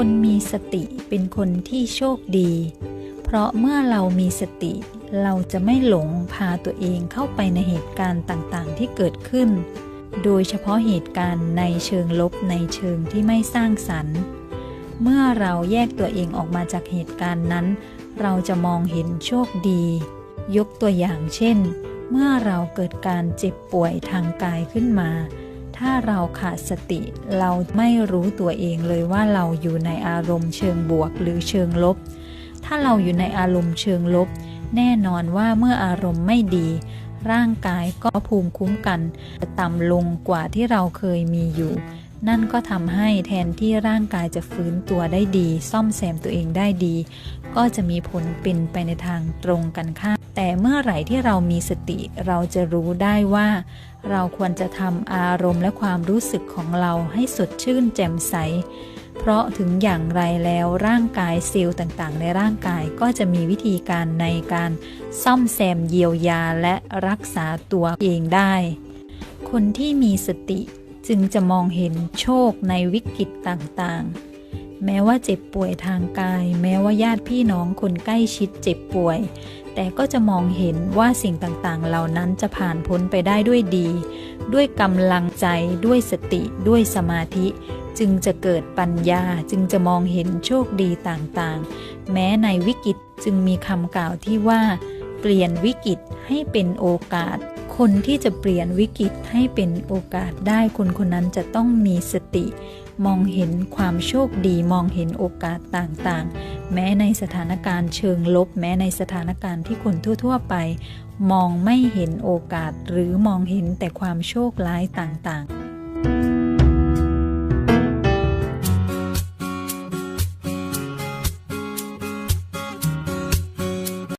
คนมีสติเป็นคนที่โชคดี เพราะเมื่อเรามีสติ เราจะไม่หลงพาตัวเองเข้าไปในเหตุการณ์ต่างๆ ที่เกิดขึ้น โดยเฉพาะเหตุการณ์ในเชิงลบในเชิงที่ไม่สร้างสรรค์ เมื่อเราแยกตัวเองออกมาจากเหตุการณ์นั้น เราจะมองเห็นโชคดี ยกตัวอย่างเช่น เมื่อเราเกิดการเจ็บป่วยทางกายขึ้นมา ถ้าเราขาดสติ เราไม่รู้ตัวเองเลยว่าเราอยู่ในอารมณ์เชิงบวกหรือเชิงลบ ถ้าเราอยู่ในอารมณ์เชิงลบ แน่นอนว่าเมื่ออารมณ์ไม่ดี ร่างกายก็ภูมิคุ้มกันจะต่ำลงกว่าที่เราเคยมีอยู่ นั่นก็ทำให้แทนที่ร่างกายจะฟื้นตัวได้ดี ซ่อมแซมตัวเองได้ดี ก็จะมีผลเป็นไปในทางตรงกันข้ามแต่เมื่อไหร่ที่เรามีสติเราจะรู้ได้ว่า เราควรจะทำอารมณ์และความรู้สึกของเราให้สดชื่นแจ่มใส เพราะถึงอย่างไรแล้วร่างกายเซลล์ต่างๆ ในร่างกายก็จะมีวิธีการในการซ่อมแซมเยียวยาและรักษาตัวเองได้ คนที่มีสติ จึงจะมองเห็นโชคในวิกฤตต่างๆ แม้ว่าเจ็บป่วยทางกาย แม้ว่าญาติพี่น้องคนใกล้ชิดเจ็บป่วย แต่ก็จะมองเห็นว่าสิ่งต่างๆ เหล่านั้นจะผ่านพ้นไปได้ด้วยดี ด้วยกำลังใจ ด้วยสติ ด้วยสมาธิ จึงจะเกิดปัญญา จึงจะมองเห็นโชคดีต่างๆ แม้ในวิกฤตจึงมีคำกล่าวที่ว่า เปลี่ยนวิกฤตให้เป็นโอกาส คนที่จะเปลี่ยนวิกฤตให้เป็นโอกาสได้คนคนนั้นจะต้องมีสติ มองเห็นความโชคดี มองเห็นโอกาสต่างๆ แม้ในสถานการณ์เชิงลบ แม้ในสถานการณ์ที่คนทั่ว ๆ ไป มองไม่เห็นโอกาสหรือมองเห็นแต่ความโชคร้ายต่างๆ